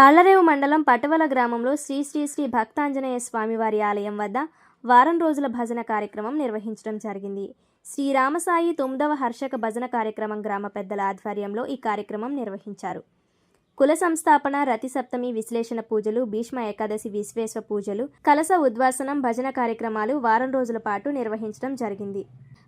తాళ్ళరేవు మండలం పటవల గ్రామంలో శ్రీ శ్రీ శ్రీ భక్తాంజనేయ స్వామివారి ఆలయం వద్ద వారం రోజుల భజన కార్యక్రమం నిర్వహించడం జరిగింది. శ్రీరామసాయి తొమ్మిదవ హర్షక భజన కార్యక్రమం గ్రామ పెద్దల ఆధ్వర్యంలో ఈ కార్యక్రమం నిర్వహించారు. కుల సంస్థాపన రతి సప్తమి విశ్లేషణ పూజలు భీష్మ ఏకాదశి విశ్వేశ్వ పూజలు కలస ఉద్వాసనం భజన కార్యక్రమాలు వారం రోజుల పాటు నిర్వహించడం జరిగింది.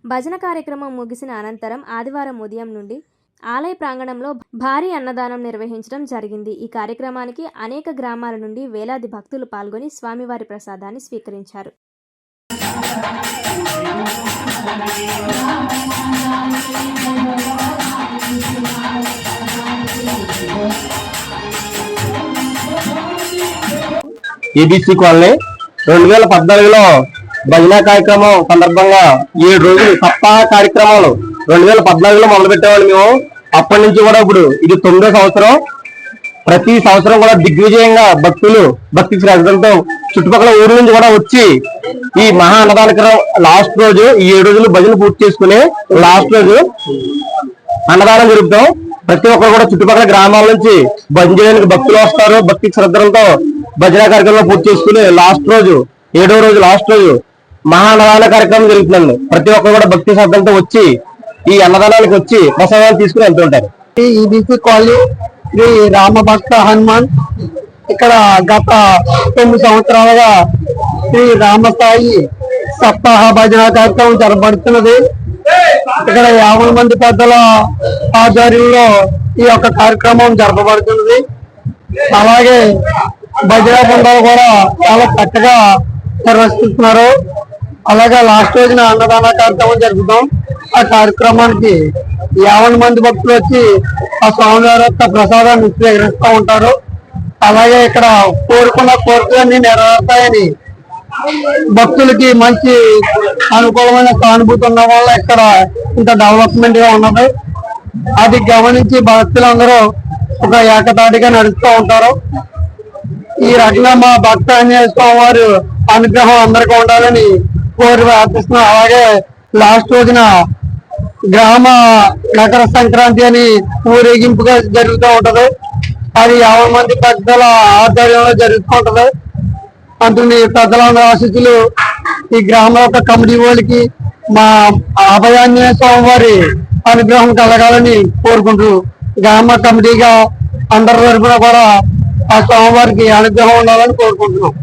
భజన కార్యక్రమం ముగిసిన అనంతరం ఆదివారం ఉదయం నుండి ఆలయ ప్రాంగణంలో భారీ అన్నదానం నిర్వహించడం జరిగింది. ఈ కార్యక్రమానికి అనేక గ్రామాల నుండి వేలాది భక్తులు పాల్గొని స్వామివారి ప్రసాదాన్ని స్వీకరించారు. ఈబీసీ కాలనీ రెండు వేల పద్నాలుగులో భజన కార్యక్రమం సందర్భంగా ఏడు రోజులు సప్తాహ కార్యక్రమాలు రెండు వేల పద్నాలుగులో మొదలు పెట్టేవాళ్ళు మేము. అప్పటి నుంచి కూడా ఇప్పుడు ఇది తొమ్మిదో సంవత్సరం. ప్రతి సంవత్సరం కూడా దిగ్విజయంగా భక్తులు భక్తి శ్రద్ధలతో చుట్టుపక్కల ఊరు నుంచి కూడా వచ్చి ఈ మహా అన్నదానకరం లాస్ట్ రోజు ఈ ఏడు రోజులు భజన పూర్తి చేసుకుని లాస్ట్ రోజు అన్నదానం జరుపుతాం. ప్రతి ఒక్కరు కూడా చుట్టుపక్కల గ్రామాల నుంచి భజన చేయడానికి భక్తులు వస్తారు. భక్తి శ్రద్ధలతో భజన కార్యక్రమం పూర్తి చేసుకుని లాస్ట్ రోజు ఏడో రోజు లాస్ట్ రోజు మహా అన్నదాన కార్యక్రమం జరుగుతుందండి. ప్రతి ఒక్కరు కూడా భక్తి శ్రద్ధలతో వచ్చి ఈ అన్నదానాలకు వచ్చి ప్రసాదాలు తీసుకుని వెళ్తుంటారు ఈబీసీ కాలనీ శ్రీ రామభక్త హనుమాన్ ఇక్కడ గత తొమ్మిది సంవత్సరాలుగా శ్రీ రామసాయి సప్తాహ భజన కార్యక్రమం జరపడుతున్నది ఇక్కడ యాభై మంది పెద్దల ఆధ్వర్యంలో ఈ యొక్క కార్యక్రమం జరపబడుతున్నది. అలాగే భజన బృందాలు కూడా చాలా చక్కగా నిర్వహిస్తున్నారు. అలాగే లాస్ట్ రోజున అన్నదాన కార్యక్రమం జరుపుతాం. ఆ కార్యక్రమానికి యాభై మంది భక్తులు వచ్చి ఆ స్వామివారి యొక్క ప్రసాదాన్ని స్వీకరిస్తూ ఉంటారు. అలాగే ఇక్కడ కోరుకున్న కోరికలన్నీ నెరవేరుతాయని భక్తులకి మంచి అనుకూలమైన సానుభూతి ఉన్న వల్ల ఇక్కడ ఇంత డెవలప్మెంట్గా ఉన్నది. అది గమనించి భక్తులందరూ ఒక ఏకతాటిగా నడుస్తూ ఉంటారు. ఈ రకంగా మా భక్త ఆంజనేయ స్వామి వారు అనుగ్రహం అందరికీ ఉండాలని కోరి ప్రార్థిస్తున్నాం. అలాగే లాస్ట్ రోజున గ్రామ మకర సంక్రాంతి అని ఊరేగింపుగా జరుగుతూ ఉంటది. అది యాభై మంది పెద్దల ఆధ్వర్యంలో జరుగుతూ ఉంటది. అందుని పెద్దలందరూ ఆశితులు ఈ గ్రామ యొక్క కమిటీ వాళ్ళకి మా అభయాంజనేయ స్వామివారి అనుగ్రహం కలగాలని కోరుకుంటూ గ్రామ కమిటీగా అందరి తరఫున కూడా ఆ స్వామివారికి అనుగ్రహం ఉండాలని కోరుకుంటున్నాం.